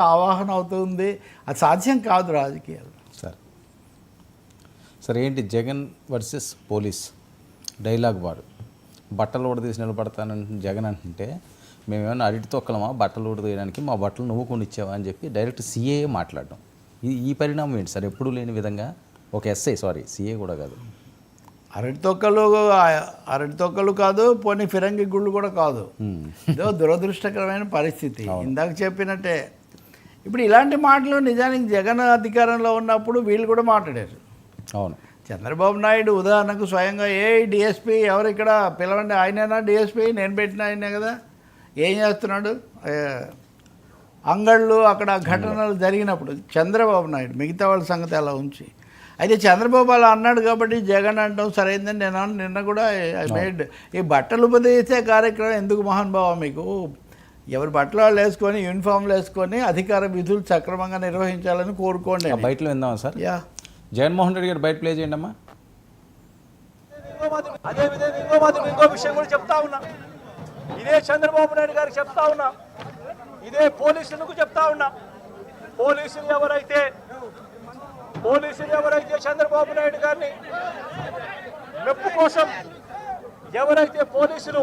ఆవాహన అవుతుంది. అది సాధ్యం కాదు రాజకీయాలు సార్. సార్ ఏంటి జగన్ వర్సెస్ పోలీస్ డైలాగ్ వాడు. బట్టలు ఊడదీసి నిలబడతానంటే జగన్ అంటుంటే మేమేమైనా అరటి తొక్కలమా బట్టలు ఊడదీయడానికి మా బట్టలు నువ్వు కొనిచ్చావా? అని చెప్పి డైరెక్ట్ సీఏ మాట్లాడడం. ఈ ఈ పరిణామం ఏంటి సార్? ఎప్పుడూ లేని విధంగా ఒక ఎస్ఐ సారీ సీఏ కూడా కాదు. అరటి తొక్కలు అరటి తొక్కలు కాదు పోనీ ఫిరంగి గుళ్ళు కూడా కాదు. ఇదో దురదృష్టకరమైన పరిస్థితి. ఇందాక చెప్పినట్టే ఇప్పుడు ఇలాంటి మాటలు నిజానికి జగన్ అధికారంలో ఉన్నప్పుడు వీళ్ళు కూడా మాట్లాడారు. అవును. చంద్రబాబు నాయుడు ఉదాహరణకు స్వయంగా ఏ డిఎస్పీ ఎవరు ఇక్కడ పిలవండి ఆయనేనా డిఎస్పీ నేను పెట్టిన ఆయనే కదా. ఏం చేస్తున్నాడు? అంగళ్ళు అక్కడ ఘటనలు జరిగినప్పుడు చంద్రబాబు నాయుడు మిగతా వాళ్ళ సంగతి అలా ఉంచి. అయితే చంద్రబాబు అలా అన్నాడు కాబట్టి జగన్ అంటాం సరైందని నేను. నిన్న కూడా ఐ మేడ్ ఈ బట్టలు ఉపదేశించే కార్యక్రమం ఎందుకు మహానుభావ మీకు? ఎవరి బట్టలు వాళ్ళు వేసుకొని యూనిఫామ్లు వేసుకొని అధికార విధులు సక్రమంగా నిర్వహించాలని కోరుకోండి బయటలో విందామా సార్? యా. జగన్మోహన్ రెడ్డి గారు బయట ప్లే చేయండి అమ్మా అదే విధంగా ఇంకో విషయం కూడా చెప్తా ఉన్నా ఇదే చంద్రబాబు నాయుడు గారికి చెప్తా ఉన్నా. ఇదే పోలీసులకు చెప్తా ఉన్నా. పోలీసులు ఎవరైతే పోలీసులు ఎవరైతే చంద్రబాబు నాయుడు గారిని మెప్పు కోసం ఎవరైతే పోలీసులు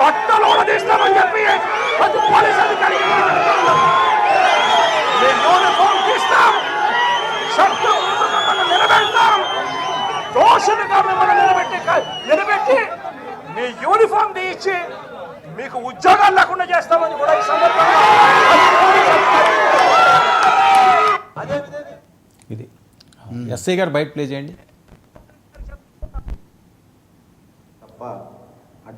బట్టలు ఉడదీస్తామని చెప్పి ప్రతి పోలీస్ అధికారికి కూడా చెప్తా ఉన్నా. మీ యూనిఫామ్ తీస్తాం శబ్దం నిలబెడతాం. దోషులుగా మిమ్మల్ని నిలబెట్టి నిలబెట్టి మీ యూనిఫామ్ తీయించి మీకు ఉద్యోగాలు లేకుండా చేస్తామని కూడా ఈ సందర్భంగా అదే ఇది. ఎస్ఐ గారు బయట ప్లే చేయండి తప్ప అడ్డం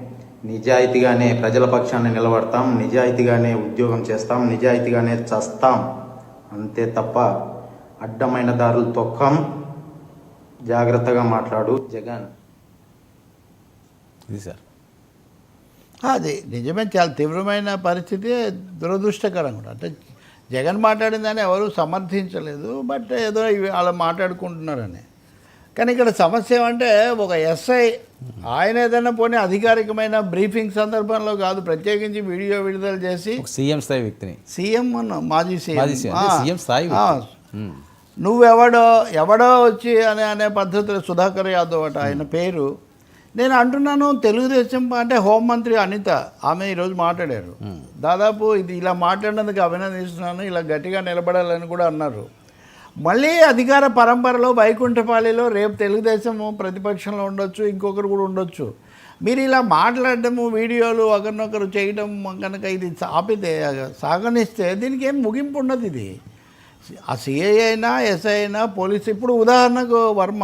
నిజాయితీగానే ప్రజల పక్షాన్ని నిలబడతాం నిజాయితీగానే ఉద్యోగం చేస్తాం నిజాయితీగానే చస్తాం. అంతే తప్ప అడ్డమైన దారులు తొక్కం. జాగ్రత్తగా మాట్లాడు. జగన్. ఇది సార్. అది నిజమే చాలా తీవ్రమైన పరిస్థితి దురదృష్టకరం కూడా అంటే జగన్ మాట్లాడిందని ఎవరు సమర్థించలేదు బట్ ఏదో ఇవి అలా మాట్లాడుకుంటున్నారని. కానీ ఇక్కడ సమస్య ఏమంటే ఒక ఎస్ఐ ఆయన ఏదైనా పోనీ అధికారికమైన బ్రీఫింగ్ సందర్భంలో కాదు ప్రత్యేకించి వీడియో విడుదల చేసి సీఎం స్థాయి వ్యక్తిని. సీఎం అన్న మాజీ సీఎం. స్థాయి. నువ్వెవడో ఎవడో వచ్చి అనే అనే పద్ధతిలో సుధాకర్ యాదవ్ అట ఆయన పేరు. నేను అంటున్నాను తెలుగుదేశం అంటే హోంమంత్రి అనిత ఆమె ఈరోజు మాట్లాడారు. దాదాపు ఇది ఇలా మాట్లాడినందుకు అభినందిస్తున్నాను ఇలా గట్టిగా నిలబడాలని కూడా అన్నారు. మళ్ళీ అధికార పరంపరలో వైకుంఠపాళిలో రేపు తెలుగుదేశం ప్రతిపక్షంలో ఉండొచ్చు ఇంకొకరు కూడా ఉండొచ్చు. మీరు ఇలా మాట్లాడటము వీడియోలు ఒకరినొకరు చేయడం కనుక ఇది ఆపితే సాగనిస్తే దీనికి ఏం ముగింపు ఉండదు ఇది. ఆ సిఐ అయినా ఎస్ఐ అయినా పోలీస్ ఇప్పుడు ఉదాహరణకు వర్మ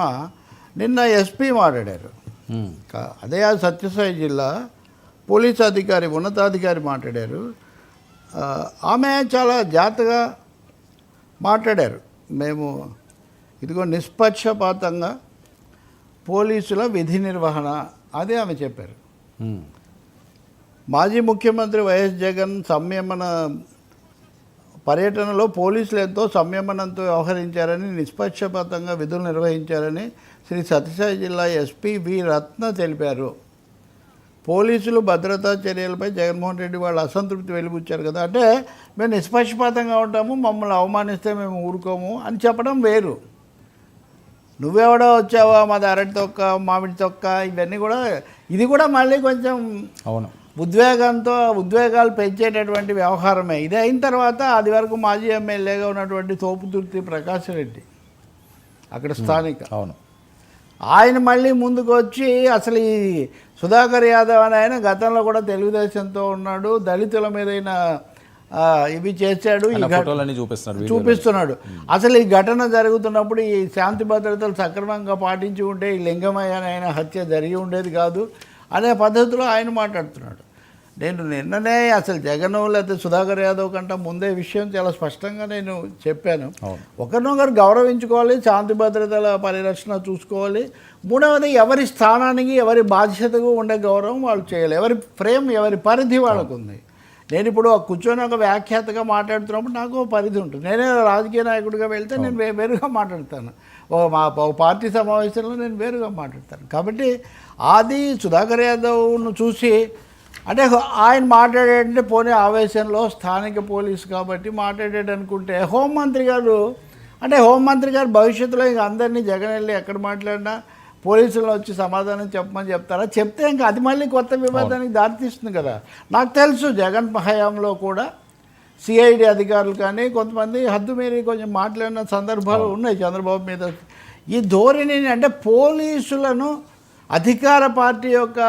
నిన్న ఎస్పీ మాట్లాడారు. అదే ఆ సత్యసాయి జిల్లా పోలీస్ అధికారి ఉన్నతాధికారి మాట్లాడారు. ఆమె చాలా జాగ్రత్తగా మాట్లాడారు. మేము ఇదిగో నిష్పక్షపాతంగా పోలీసుల విధి నిర్వహణ అదే ఆమె చెప్పారు. మాజీ ముఖ్యమంత్రి వైఎస్ జగన్ సంయమన పర్యటనలో పోలీసులు ఎంతో సంయమనంతో వ్యవహరించారని నిష్పక్షపాతంగా విధులు నిర్వహించారని శ్రీ సత్యసాయి జిల్లా ఎస్పీ వి రత్న తెలిపారు పోలీసులు భద్రతా చర్యలపై జగన్మోహన్ రెడ్డి వాళ్ళు అసంతృప్తి వెలిబుచ్చారు కదా. అంటే మేము నిష్పక్షపాతంగా ఉంటాము మమ్మల్ని అవమానిస్తే మేము ఊరుకోము అని చెప్పడం వేరు. నువ్వెవడో వచ్చావా మాది అరటి తొక్క మామిడి తొక్క ఇవన్నీ కూడా ఇది కూడా మళ్ళీ కొంచెం అవును. ఉద్వేగంతో ఉద్వేగాలు పెంచేటటువంటి వ్యవహారమే. ఇది అయిన తర్వాత అది వరకు మాజీ ఎమ్మెల్యేగా ఉన్నటువంటి తోపుతుర్తి ప్రకాష్ రెడ్డి అక్కడ స్థానిక. అవును. ఆయన మళ్ళీ ముందుకు వచ్చి అసలు ఈ సుధాకర్ యాదవ్ అని ఆయన గతంలో కూడా తెలుగుదేశంతో ఉన్నాడు దళితుల మీదైన ఇవి చేశాడు వీడియోలో. చూపిస్తున్నాడు. అసలు ఈ ఘటన జరుగుతున్నప్పుడు ఈ శాంతి భద్రతలు సక్రమంగా పాటించి ఉంటే ఈ లింగమయ్య ఆయన హత్య జరిగి ఉండేది కాదు అనే పద్ధతిలో ఆయన మాట్లాడుతున్నాడు. నేను నిన్ననే అసలు జగన్ లేకపోతే సుధాకర్ యాదవ్ కంటే ముందే విషయం చాలా స్పష్టంగా నేను చెప్పాను. ఒకరినొకరు గౌరవించుకోవాలి శాంతి భద్రతల పరిరక్షణ చూసుకోవాలి. మూడవది ఎవరి స్థానానికి ఎవరి బాధ్యతకు ఉండే గౌరవం వాళ్ళు చేయాలి. ఎవరి ఫ్రేమ్ ఎవరి పరిధి వాళ్ళకు ఉంది. నేను ఇప్పుడు కూర్చొని ఒక వ్యాఖ్యాతగా మాట్లాడుతున్నప్పుడు నాకు పరిధి ఉంటుంది. నేనే రాజకీయ నాయకుడిగా వెళ్తే నేను వేరుగా మాట్లాడతాను. ఒక మా ఒక పార్టీ సమావేశంలో నేను వేరుగా మాట్లాడతాను. కాబట్టి అది సుధాకర్ యాదవ్ను చూసి అంటే ఆయన మాట్లాడేటంటే పోనీ ఆవేశంలో స్థానిక పోలీసు కాబట్టి మాట్లాడాడు అనుకుంటే హోంమంత్రి గారు అంటే హోంమంత్రి గారు భవిష్యత్తులో ఇంక అందరినీ జగన్ వెళ్ళి ఎక్కడ మాట్లాడినా పోలీసులను వచ్చి సమాధానం చెప్పమని చెప్తారా? చెప్తే ఇంకా అది మళ్ళీ కొత్త వివాదానికి దారితీస్తుంది కదా. నాకు తెలుసు జగన్ హయాంలో కూడా సిఐడి అధికారులు కానీ కొంతమంది హద్దు మీరి కొంచెం మాట్లాడిన సందర్భాలు ఉన్నాయి చంద్రబాబు మీద. ఈ ధోరణిని అంటే పోలీసులను అధికార పార్టీ యొక్క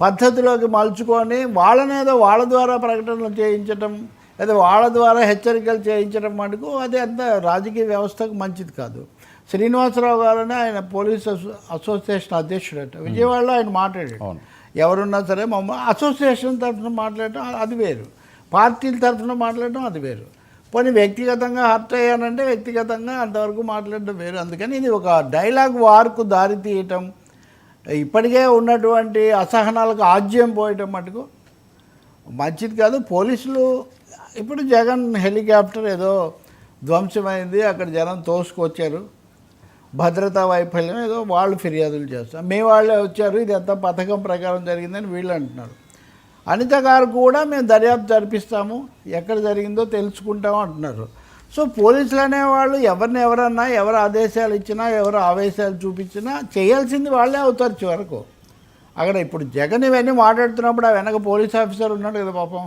పద్ధతిలోకి మలుచుకొని వాళ్ళనేదో వాళ్ళ ద్వారా ప్రకటనలు చేయించటం లేదా వాళ్ళ ద్వారా హెచ్చరికలు చేయించడం మటుకు అది అంత రాజకీయ వ్యవస్థకు మంచిది కాదు. శ్రీనివాసరావు గారని ఆయన పోలీస్ అసో- అసోసియేషన్ అధ్యక్షుడట. విజయవాడలో ఆయన మాట్లాడాడు. ఎవరున్నా సరే మమ్మ అసోసియేషన్ తరఫున మాట్లాడటం అది వేరు. పార్టీల తరఫున మాట్లాడటం అది వేరు. పోనీ వ్యక్తిగతంగా హర్ట్ అయ్యానంటే వ్యక్తిగతంగా అంతవరకు మాట్లాడడం వేరు. అందుకని ఇది ఒక డైలాగ్ వార్కు దారి తీయటం ఇప్పటికే ఉన్నటువంటి అసహనాలకు ఆజ్యం పోయటం మటుకు మంచిది కాదు. పోలీసులు ఇప్పుడు జగన్ హెలికాప్టర్ ఏదో ధ్వంసమైంది అక్కడ జనం తోసుకొచ్చారు. భద్రతా వైఫల్యం ఏదో వాళ్ళు ఫిర్యాదులు చేస్తారు మీ వాళ్ళే వచ్చారు ఇది ఎంత పథకం ప్రకారం జరిగిందని వీళ్ళు అంటున్నారు. అనిత గారు కూడా మేము దర్యాప్తు జరిపిస్తాము ఎక్కడ జరిగిందో తెలుసుకుంటాము అంటున్నారు. సో పోలీసులు అనేవాళ్ళు ఎవరిని ఎవరన్నా ఎవరు ఆదేశాలు ఇచ్చినా ఎవరు ఆవేశాలు చూపించినా చేయాల్సింది వాళ్ళే అవుతారు చివరకు. అక్కడ ఇప్పుడు జగన్ ఇవన్నీ మాట్లాడుతున్నప్పుడు ఆ వెనక పోలీస్ ఆఫీసర్ ఉన్నాడు కదా పాపం.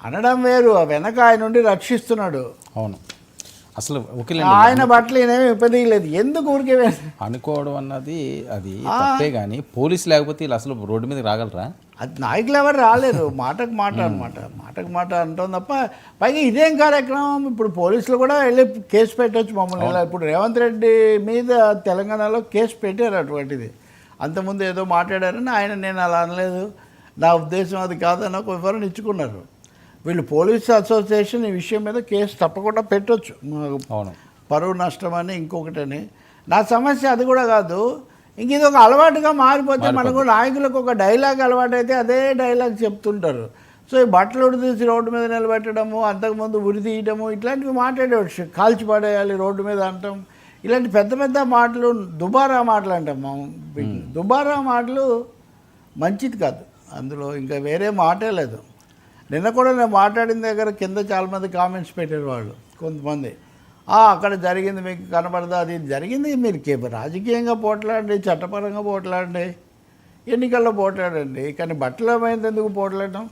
అనడం వేరు ఆ వెనక ఆయన నుండి రక్షిస్తున్నాడు. అవును. అసలు ఆయన బట్టలు ఈయనేమి విపదీయలేదు ఎందుకు ఊరికే అనుకోవడం అన్నది అది తప్పే కానీ పోలీసు లేకపోతే వీళ్ళు అసలు రోడ్డు మీద రాగలరా? అది నాయకులు ఎవరు రాలేరు. మాటకు మాట అనమాట మాటకు మాట అంటాం తప్ప పైగా ఇదేం కార్యక్రమం? ఇప్పుడు పోలీసులు కూడా వెళ్ళి కేసు పెట్టవచ్చు మమ్మల్ని. ఇలా ఇప్పుడు రేవంత్ రెడ్డి మీద తెలంగాణలో కేసు పెట్టారు అటువంటిది. అంతకుముందు ఏదో మాట్లాడారని ఆయన నేను అలా అనలేదు. నా ఉద్దేశం అది కాదని ఒక వివరణ ఇచ్చుకున్నారు. వీళ్ళు పోలీస్ అసోసియేషన్ ఈ విషయం మీద కేసు తప్పకుండా పెట్టొచ్చు. అవును. పరువు నష్టం అని ఇంకొకటని. నా సమస్య అది కూడా కాదు. ఇంక ఇది ఒక అలవాటుగా మారిపోతే మనకు నాయకులకు ఒక డైలాగ్ అలవాటు అయితే అదే డైలాగ్ చెప్తుంటారు. సో ఈ బట్టలు ఉడితీసి రోడ్డు మీద నిలబెట్టడము అంతకుముందు ఉరి తీయడము ఇట్లాంటివి మాట్లాడేవచ్చు కాల్చి పడేయాలి రోడ్డు మీద అంటాం. ఇలాంటి పెద్ద పెద్ద మాటలు దుబారా మాటలు అంటాం మనం. దుబారా మాటలు మంచిది కాదు. అందులో ఇంకా వేరే మాటే లేదు. నిన్న కూడా నేను మాట్లాడిన దగ్గర కింద చాలామంది కామెంట్స్ పెట్టారు వాళ్ళు కొంతమంది. "ఆ, అక్కడ జరిగింది మీకు కనబడదా? అది జరిగింది. మీరు రాజకీయంగా పోట్లాడండి చట్టపరంగా పోట్లాడండి. ఎన్నికల్లో పోట్లాడండి. కానీ బట్టలు ఏమైంది ఎందుకు పోట్లాడడం?